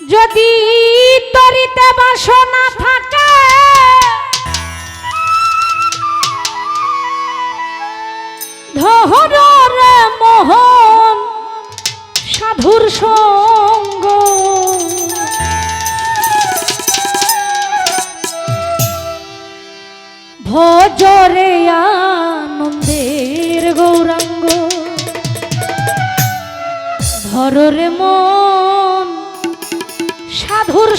যদি তরিতে বাসনা থাকে ধর মোহন সাধুর সো মধুর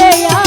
রে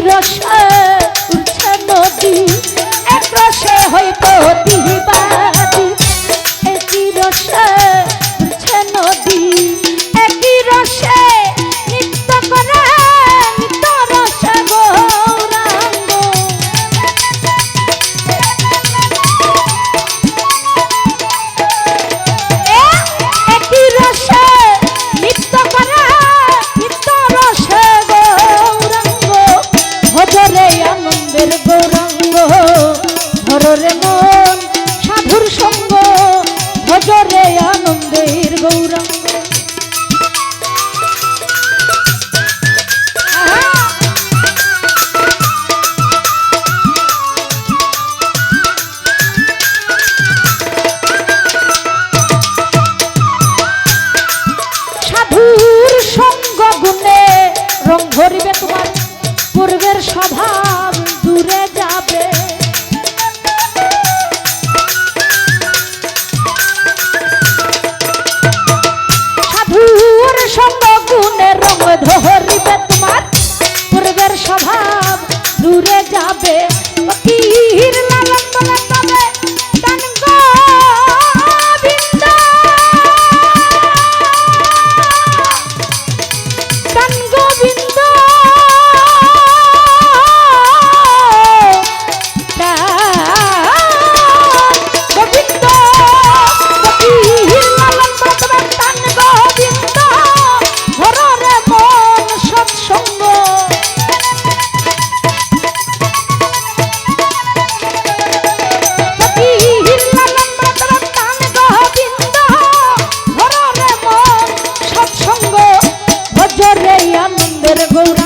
রসে উঠছে নদী এক রসে হয়তো ধরিবে তোমার পূর্বের স্বভাব দূরে যাবে। সাধুর সঙ্গ গুণের রঙ ধরিবে তোমার পূর্বের স্বভাব দূরে যাবে। পীর রাতের গৌরা